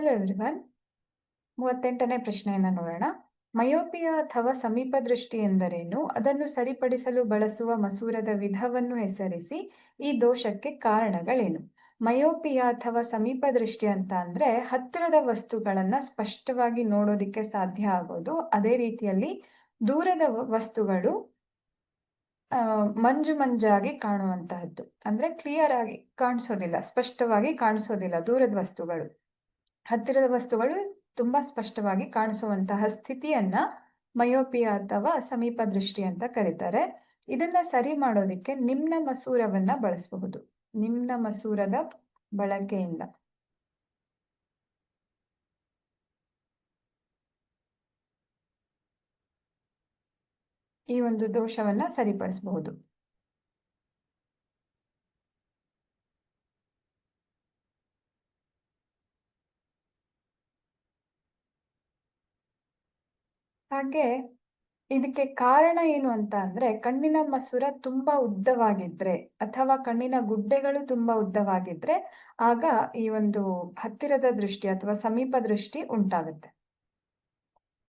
Hello everyone ಮೂವತ್ತೆಂಟನೇ ಪ್ರಶ್ನೆಯನ್ನು ನೋಡೋಣ. Myopia ಅಥವಾ ಸಮೀಪ ದೃಷ್ಟಿ ಎಂದರೇನು? ಅದನ್ನು ಸರಿಪಡಿಸಲು ಬಳಸುವ ಮಸೂರದ ವಿಧವನ್ನು ಹೆಸರಿಸಿ ಈ ದೋಷಕ್ಕೆ ಕಾರಣಗಳೇನು? ಮಯೋಪಿಯಾ ಅಥವಾ ಸಮೀಪ ದೃಷ್ಟಿ ಅಂತ ಅಂದ್ರೆ ಹತ್ತಿರದ ವಸ್ತುಗಳನ್ನ ಸ್ಪಷ್ಟವಾಗಿ ನೋಡೋದಿಕ್ಕೆ ಸಾಧ್ಯ ಆಗೋದು. ಅದೇ ರೀತಿಯಲ್ಲಿ ದೂರದ ವಸ್ತುಗಳು ಮಂಜು ಮಂಜಾಗಿ ಕಾಣುವಂತಹದ್ದು. ಅಂದ್ರೆ ಕ್ಲಿಯರ್ ಆಗಿ ಕಾಣಿಸೋದಿಲ್ಲ, ಸ್ಪಷ್ಟವಾಗಿ ಕಾಣಿಸೋದಿಲ್ಲ ದೂರದ ವಸ್ತುಗಳು. ಹತ್ತಿರದ ವಸ್ತುಗಳು ತುಂಬಾ ಸ್ಪಷ್ಟವಾಗಿ ಕಾಣಿಸುವಂತಹ ಸ್ಥಿತಿಯನ್ನ ಮಯೋಪಿಯಾ ಅಥವಾ ಸಮೀಪ ದೃಷ್ಟಿ ಅಂತ ಕರೀತಾರೆ. ಇದನ್ನ ಸರಿ ಮಾಡೋದಿಕ್ಕೆ ನಿಮ್ನ ಮಸೂರವನ್ನ ಬಳಸಬಹುದು. ನಿಮ್ನ ಮಸೂರದ ಬಳಕೆಯಿಂದ. ಈ ಒಂದು ದೋಷವನ್ನ ಸರಿಪಡಿಸಬಹುದು. ಹಾಗೆ ಇದಕ್ಕೆ ಕಾರಣ ಏನು ಅಂತ ಅಂದ್ರೆ ಕಣ್ಣಿನ ಮಸೂರ ತುಂಬಾ ಉದ್ದವಾಗಿದ್ರೆ ಅಥವಾ ಕಣ್ಣಿನ ಗುಡ್ಡೆಗಳು ತುಂಬಾ ಉದ್ದವಾಗಿದ್ರೆ ಆಗ ಈ ಒಂದು ಹತ್ತಿರದ ದೃಷ್ಟಿ ಅಥವಾ ಸಮೀಪ ದೃಷ್ಟಿ ಉಂಟಾಗುತ್ತೆ.